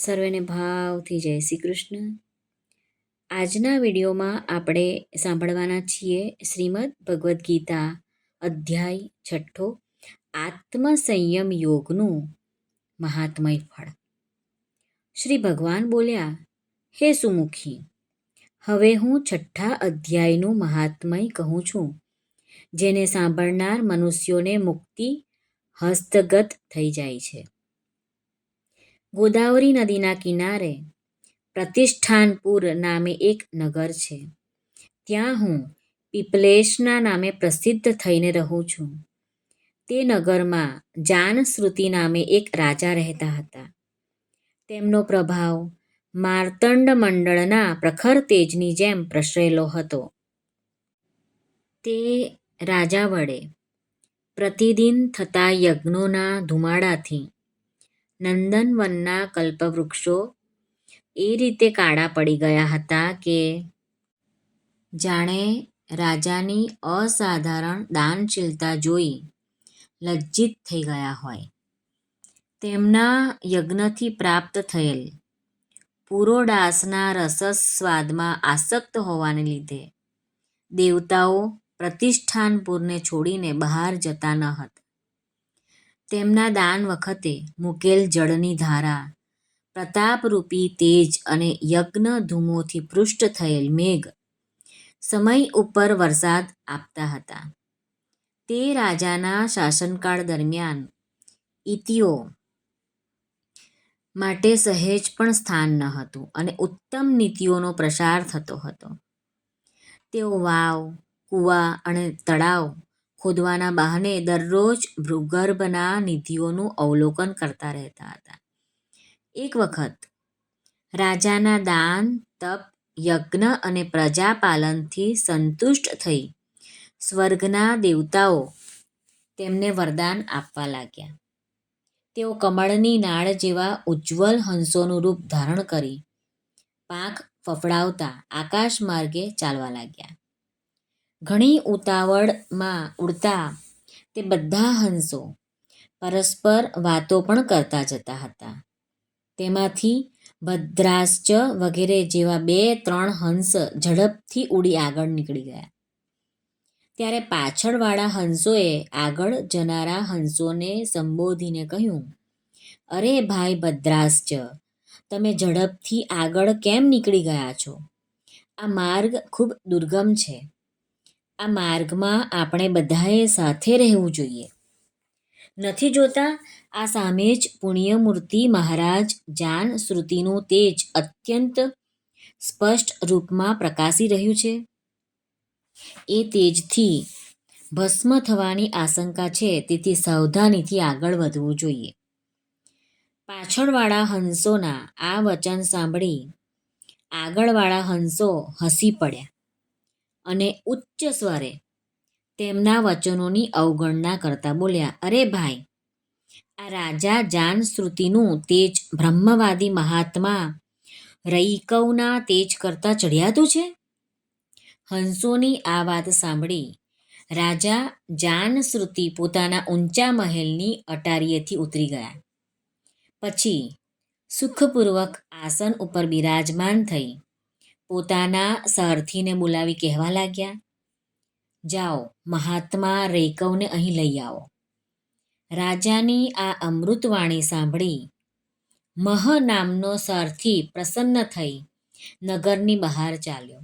સર્વેને ભાવથી જય શ્રી કૃષ્ણ. આજના વિડીયોમાં આપણે સાંભળવાના છીએ શ્રીમદ ભગવદ્ ગીતા અધ્યાય છઠ્ઠો આત્મસંયમ યોગનું મહાત્મય ફળ. શ્રી ભગવાન બોલ્યા, હે સુમુખી, હવે હું છઠ્ઠા અધ્યાયનું મહાત્મય કહું છું, જેને સાંભળનાર મનુષ્યોને મુક્તિ હસ્તગત થઈ જાય છે. ગોદાવરી નદીના કિનારે પ્રતિષ્ઠાનપુર નામે એક નગર છે. ત્યાં હું પીપલેશના નામે પ્રસિદ્ધ થઈને રહું છું. તે નગરમાં જાનશ્રુતિ નામે એક રાજા રહેતા હતા. તેમનો પ્રભાવ માર્તંડ મંડળના પ્રખર તેજની જેમ પ્રસરેલો હતો. તે રાજા વડે પ્રતિદિન થતા યજ્ઞોના ધુમાડાથી નંદનવનના કલ્પવૃક્ષો એ રીતે કાળા પડી ગયા હતા કે જાણે રાજાની અસાધારણ દાનશીલતા જોઈ લજ્જિત થઈ ગયા હોય. તેમના યજ્ઞથી પ્રાપ્ત થયેલ પુરોડાસના રસસ્વાદમાં આસક્ત હોવાને લીધે દેવતાઓ પ્રતિષ્ઠાનપુરને છોડીને બહાર જતા ન હતા. તેમના દાન વખતે મૂકેલ જળની ધારા, પ્રતાપરૂપી તેજ અને યજ્ઞ ધૂમોથી પૃષ્ઠ થયેલ મેઘ સમય ઉપર વરસાદ આપતા હતા. તે રાજાના શાસનકાળ દરમિયાન ઇતિઓ માટે સહેજ પણ સ્થાન ન હતું અને ઉત્તમ નીતિઓનો પ્રસાર થતો હતો. તેઓ વાવ, કૂવા અને તળાવ ખોદવાના બહાને દરરોજ ભૂગર્ભના નિધિઓનું અવલોકન કરતા રહેતા હતા. એક વખત, રાજાના દાન, તપ, યજ્ઞ અને પ્રજાપાલનથી સંતુષ્ટ થઈ સ્વર્ગના દેવતાઓ તેમને વરદાન આપવા લાગ્યા. તેઓ કમળની નાળ જેવા ઉજ્જવલ હંસોનું રૂપ ધારણ કરી પાંખ ફફડાવતા આકાશ માર્ગે ચાલવા લાગ્યા. ઘણી ઉતાવળમાં ઉડતા તે બધા હંસો પરસ્પર વાતો પણ કરતા જતા હતા. તેમાંથી ભદ્રાશ્ચ વગેરે જેવા બે ત્રણ હંસ ઝડપથી ઉડી આગળ નીકળી ગયા. ત્યારે પાછળવાળા હંસોએ આગળ જનારા હંસોને સંબોધીને કહ્યું, અરે ભાઈ ભદ્રાશ્ચ, તમે ઝડપથી આગળ કેમ નીકળી ગયા છો? આ માર્ગ ખૂબ દુર્ગમ છે. આ માર્ગમાં આપણે બધાએ સાથે રહેવું જોઈએ. નથી જોતા આ સામે જ પુણ્યમૂર્તિ મહારાજ જાન શ્રુતિનું તેજ અત્યંત સ્પષ્ટ રૂપમાં પ્રકાશી રહ્યું છે. એ તેજથી ભસ્મ થવાની આશંકા છે, તેથી સાવધાનીથી આગળ વધવું જોઈએ. પાછળવાળા હંસોના આ વચન સાંભળી આગળવાળા હંસો હસી પડ્યા. અને ઉચ્ચ સ્વરે તેમના વચનોની અવગણના કરતા બોલ્યા, અરે ભાઈ, આ રાજા જાનશ્રુતિનું તેજ બ્રહ્મવાદી મહાત્મા રૈકવના તેજ કરતાં ચઢિયાતું છે? હંસોની આ વાત સાંભળી રાજા જાનશ્રુતિ પોતાના ઊંચા મહેલની અટારીએથી ઉતરી ગયા. પછી સુખપૂર્વક આસન ઉપર બિરાજમાન થઈ પોતાના સારથીને બોલાવી કહેવા લાગ્યા, જાઓ, મહાત્મા રેકવને અહીં લઈ આવો. રાજાની આ અમૃતવાણી સાંભળી મહ નામનો સારથી પ્રસન્ન થઈ નગરની બહાર ચાલ્યો.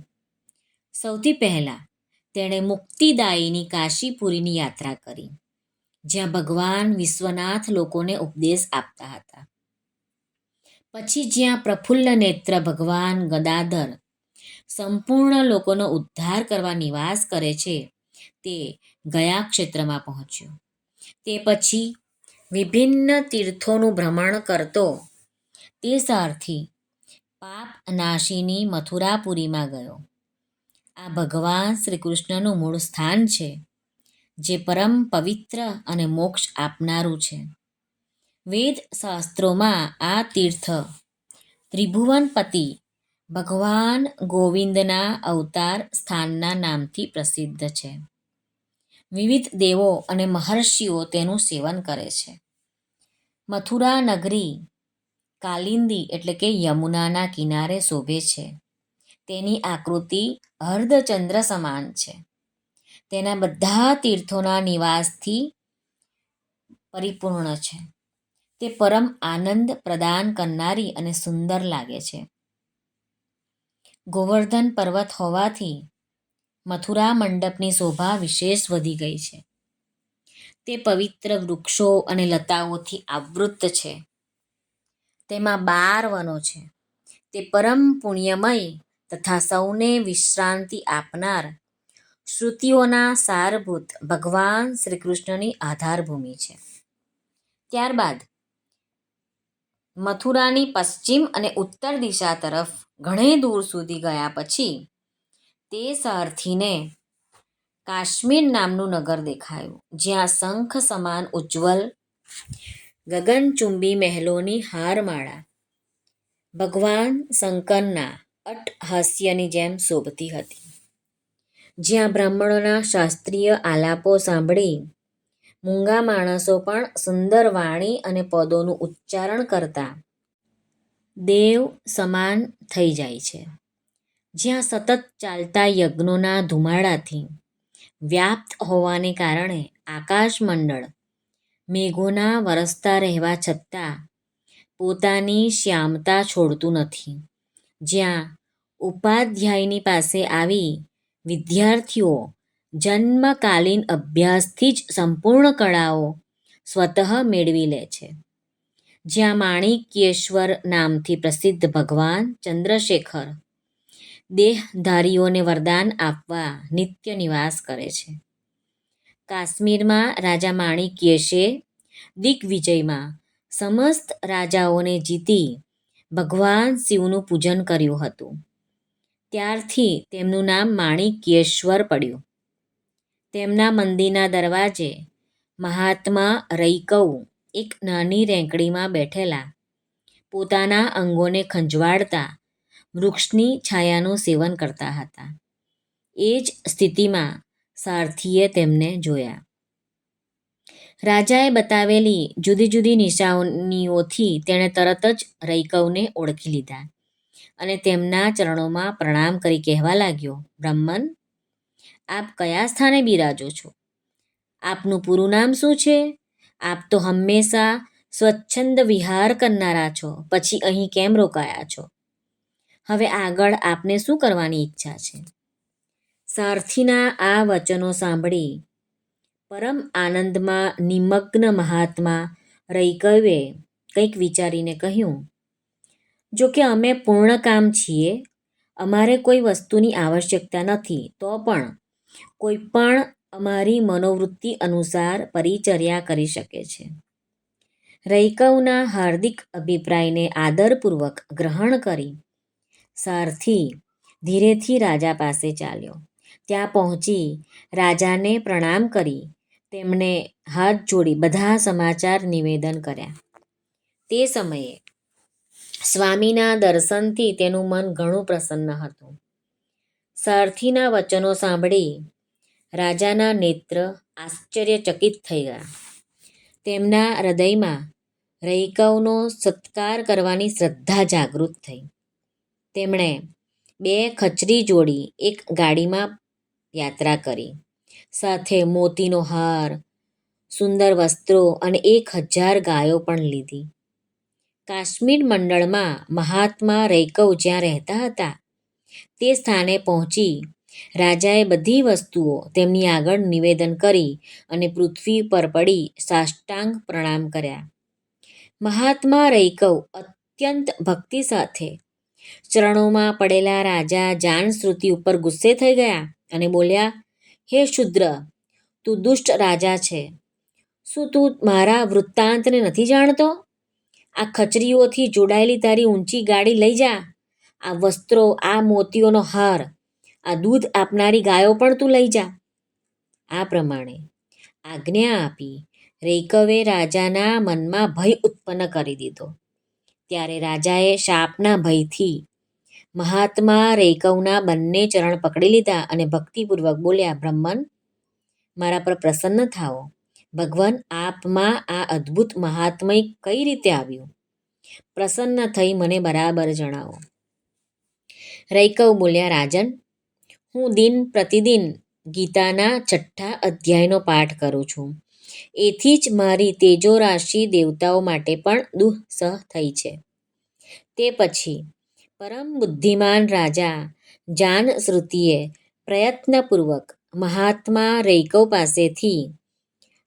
સૌથી પહેલાં તેણે મુક્તિદાયીની કાશીપુરીની યાત્રા કરી, જ્યાં ભગવાન વિશ્વનાથ લોકોને ઉપદેશ આપતા હતા. પછી જ્યાં પ્રફુલ્લ નેત્ર ભગવાન ગદાધર સંપૂર્ણ લોકોનો ઉદ્ધાર કરવા નિવાસ કરે છે. તે ગયા ક્ષેત્રમાં પહોંચ્યો. તે પછી વિભિન્ન તીર્થોનું ભ્રમણ કરતો. તે સારથી પાપ નાશીની મથુરાપુરીમાં ગયો. આ ભગવાન શ્રી કૃષ્ણનું મૂળ સ્થાન છે, જે પરમ પવિત્ર અને મોક્ષ આપનારું છે. વેદ શાસ્ત્રોમાં આ તીર્થ ત્રિભુવનપતિ ભગવાન ગોવિંદના અવતાર સ્થાનના નામથી પ્રસિદ્ધ છે. વિવિધ દેવો અને મહર્ષિઓ તેનું સેવન કરે છે. મથુરા નગરી કાલિંદી એટલે કે યમુનાના કિનારે શોભે છે. તેની આકૃતિ અર્ધચંદ્ર સમાન છે. તેના બધા તીર્થોના નિવાસથી પરિપૂર્ણ છે. તે પરમ આનંદ પ્રદાન કરનારી અને સુંદર લાગે છે. ગોવર્ધન પર્વત હોવાથી મથુરા મંડપની શોભા વિશેષ વધી ગઈ છે. તે પવિત્ર વૃક્ષો અને લતાઓથી આવૃત છે. તેમાં બાર વનો છે. તે પરમ પુણ્યમય તથા સૌને વિશ્રાંતિ આપનાર શ્રુતિઓના સારભૂત ભગવાન શ્રી કૃષ્ણની આધારભૂમિ છે. ત્યારબાદ મથુરાની પશ્ચિમ અને ઉત્તર દિશા તરફ ઘણે દૂર સુધી ગયા પછી તે શહેરથીને કાશ્મીર નામનું નગર દેખાયું, જ્યાં શંખ સમાન ઉજ્જવલ ગગનચુંબી મહેલોની હારમાળા ભગવાન શંકરના અટ્ટહાસ્યની જેમ શોભતી હતી, જ્યાં બ્રાહ્મણોના શાસ્ત્રીય આલાપો સાંભળી મૂંગા માણસો પણ સુંદર વાણી અને પદોનું ઉચ્ચારણ કરતા. દેવ સમાન થઈ જાય છે. જ્યાં સતત ચાલતા યજ્ઞોના ધુમાડાથી વ્યાપ્ત હોવાને કારણે આકાશમંડળ મેઘોના વરસતા રહેવા છતાં પોતાની શ્યામતા છોડતું નથી. જ્યાં ઉપાધ્યાયની પાસે આવી વિદ્યાર્થીઓ જન્મકાલીન અભ્યાસથી જ સંપૂર્ણ કળાઓ સ્વતઃ મેળવી લે છે. જ્યાં માણિક્યેશ્વર નામથી પ્રસિદ્ધ ભગવાન ચંદ્રશેખર દેહધારીઓને વરદાન આપવા નિત્ય નિવાસ કરે છે. કાશ્મીરમાં રાજા માણિક્યેશે દિગ્વિજયમાં સમસ્ત રાજાઓને જીતી ભગવાન શિવનું પૂજન કર્યું હતું. ત્યારથી તેમનું નામ માણિક્યેશ્વર પડ્યું. તેમના મંદિરના દરવાજે મહાત્મા રૈકવ એક નાની રેંકડીમાં બેઠેલા. પોતાના અંગોને ખંજવાળતા વૃક્ષની છાયાનું સેવન કરતા હતા. એ જ સ્થિતિમાં સારથીએ તેમને જોયા. રાજાએ બતાવેલી જુદી જુદી નિશાનીઓથી તેણે તરત જ રૈકવને ઓળખી લીધા અને તેમના ચરણોમાં પ્રણામ કરી કહેવા લાગ્યો, બ્રાહ્મણ આપ કયા સ્થાને બિરાજો છો? આપનું પૂરું નામ શું છે? આપ તો હંમેશા સ્વચ્છંદ વિહાર કરનારા છો, પછી અહીં કેમ રોકાયા છો? હવે આગળ આપને શું કરવાની ઈચ્છા છે? સારથીના આ વચનો સાંભળી, પરમ આનંદમાં નિમગ્ન મહાત્મા રૈકવે કંઈક વિચારીને કહ્યું, જો કે અમે પૂર્ણ કામ છીએ અમારે કોઈ વસ્તુની આવશ્યકતા નથી, તો પણ કોઈ પણ અમારી મનોવૃત્તિ અનુસાર પરિચર્યા કરી શકે છે. રૈકવના હાર્દિક અભિપ્રાયને આદરપૂર્વક ગ્રહણ કરી સારથી ધીરેથી રાજા પાસે ચાલ્યો. ત્યાં પહોંચી રાજાને પ્રણામ કરી, તેમણે હાથ જોડી બધા સમાચાર નિવેદન કર્યા. તે સમયે સ્વામીના દર્શનથી તેનું મન ઘણું પ્રસન્ન હતું. સારથીના વચનો સાંભળી રાજાના નેત્ર આશ્ચર્યચકિત થઈ ગયા. તેમના હૃદયમાં રૈકવનો સત્કાર કરવાની શ્રદ્ધા જાગૃત થઈ. તેમણે બે ખચરી જોડી એક ગાડીમાં યાત્રા કરી. સાથે મોતીનો હાર, સુંદર વસ્ત્રો અને એક હજાર ગાયો પણ લીધી. કાશ્મીર મંડળમાં મહાત્મા રૈકવ જ્યાં રહેતા હતા, તે સ્થાને પહોંચી રાજાએ બધી વસ્તુઓ તેમની આગળ નિવેદન કરી અને પૃથ્વી પર પડી સાષ્ટાંગ પ્રણામ કર્યા. મહાત્મા રૈકવ અત્યંત ભક્તિ સાથે ચરણોમાં પડેલા રાજા જાનશ્રુતિ ઉપર ગુસ્સે થઈ ગયા અને બોલ્યા, હે શુદ્ર, તું દુષ્ટ રાજા છે. શું તું મારા વૃત્તાંતને નથી જાણતો? આ ખચરીઓથી જોડાયેલી તારી ઊંચી ગાડી લઈ જા. આ વસ્ત્રો, આ મોતીઓનો હાર, આ દૂધ આપનારી ગાયો પણ તું લઈ જા. આ પ્રમાણે આજ્ઞા આપી રૈકવે રાજાના મનમાં ભય ઉત્પન્ન કરી દીધો. ત્યારે રાજાએ શાપના ભયથી મહાત્મા રૈકવના બંને ચરણ પકડી લીધા અને ભક્તિપૂર્વક બોલ્યા, બ્રહ્મન, મારા પર પ્રસન્ન થાઓ. ભગવાન આપમાં આ અદ્ભુત મહાત્મય કઈ રીતે આવ્યું? પ્રસન્ન થઈ મને બરાબર જણાવો. રૈકવ બોલ્યા, રાજન, હું દિન પ્રતિદિન ગીતાના છઠ્ઠા અધ્યાયનો પાઠ કરું છું. એથી જ મારી તેજોરાશિ દેવતાઓ માટે પણ દુઃસહ થઈ છે. તે પછી પરમ બુદ્ધિમાન રાજા જાન શ્રુતિએ પ્રયત્નપૂર્વક મહાત્મા રૈકવ પાસેથી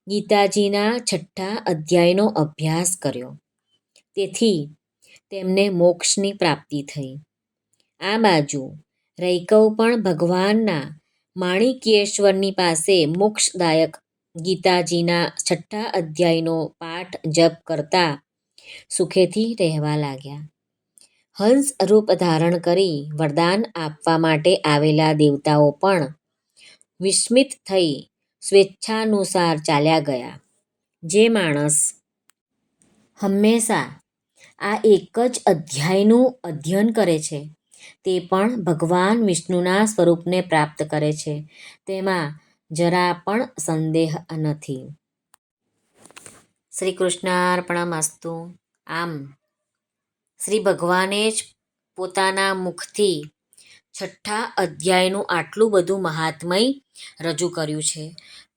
ગીતાજીના છઠ્ઠા અધ્યાયનો અભ્યાસ કર્યો. તેથી તેમને મોક્ષની પ્રાપ્તિ થઈ. આ બાજુ રૈકવ પણ ભગવાનના માણિકેશ્વરની પાસે મોક્ષદાયક ગીતાજીના છઠ્ઠા અધ્યાયનો પાઠ જપ કરતા સુખેથી રહેવા લાગ્યા. હંસ રૂપ ધારણ કરી વરદાન આપવા માટે આવેલા દેવતાઓ પણ વિસ્મિત થઈ સ્વેચ્છાનુસાર ચાલ્યા ગયા. જે માણસ હંમેશા આ એક જ અધ્યાયનું અધ્યયન કરે છે, તે પણ ભગવાન વિષ્ણુના સ્વરૂપને પ્રાપ્ત કરે છે. તેમાં જરા પણ સંદેહ નથી. શ્રી કૃષ્ણાર્પણમસ્તુ આમ, શ્રી ભગવાને જ પોતાના મુખથી છઠ્ઠા અધ્યાયનું આટલું બધું મહાત્મય રજૂ કર્યું છે,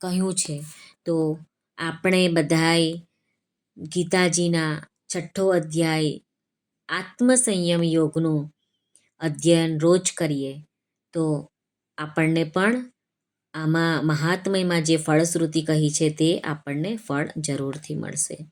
કહ્યું છે. તો આપણે બધાએ ગીતાજીના છઠ્ઠો અધ્યાય આત્મસંયમ યોગનું અધ્યયન રોજ કરીએ, તો આપણને પણ આમાં મહાત્મયમાં જે ફળશ્રુતિ કહી છે તે આપણને ફળ જરૂરથી મળશે.